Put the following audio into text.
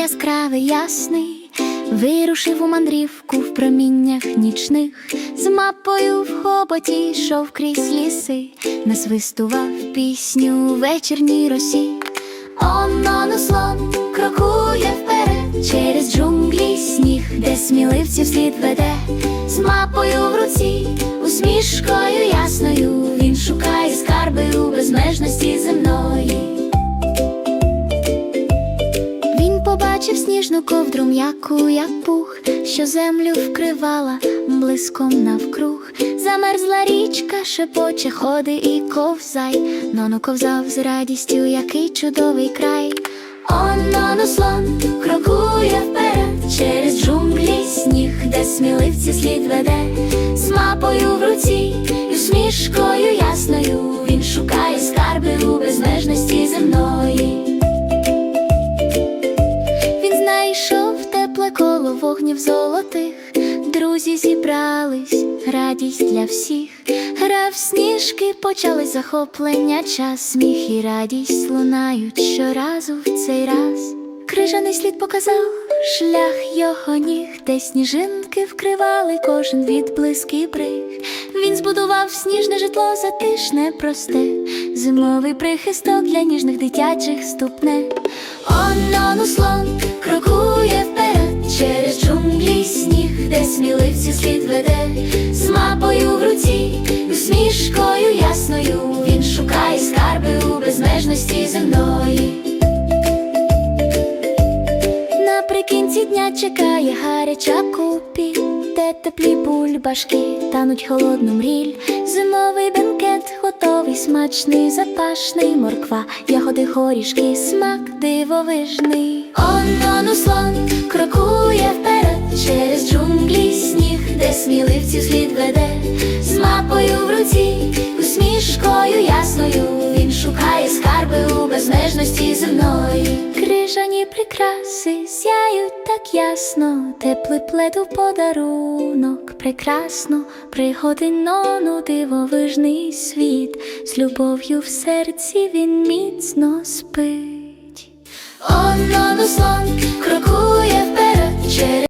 яскравий ясний, вирушив у мандрівку в проміннях нічних, з мапою в хоботі йшов крізь ліси, насвистував пісню у вечірній росі. Он слон крокує вперед через джунглі сніг, де сміливців слід веде, з мапою в руці, Він побачив сніжну ковдру м'яку, як пух, що землю вкривала блиском навкруг. Замерзла річка, шепоче ходи і ковзай. Нону ковзав з радістю, який чудовий край. Он нону слон крокує вперед через джунглі сніг, де сміливці слід веде, коло вогнів золотих, друзі зібрались, радість для всіх. Грав сніжки, почались захоплення, час, сміх і радість лунають щоразу в цей раз. Крижаний слід показав шлях його ніг, де сніжинки вкривали кожен відблиск і бриг. Він збудував сніжне житло затишне, просте, зимовий прихисток для ніжних дитячих ступне. Он слон крокує вперед через джунглі сніг, де сміливці слід веде, з мапою в руці, усмішкою ясною. Він шукає скарби у безмежності земної. Наприкінці дня чекає гаряча купіль, де теплі бульбашки тануть холодну мріль. Зимовий бенкет готовий, смачний, запашний, морква, ягоди, горішки, смак дивовижний. Он слон крокує вперед через джунглі сніг, де сміливців слід веде, з мапою в руці, усмішкою ясною він шукає скарби у безмежності земної. Крижані прикраси сяють так ясно, теплий плед у подарунок, прекрасно, пригоди нону, дивовижний світ, з любов'ю в серці він міцно спить. Он слон крокує вперед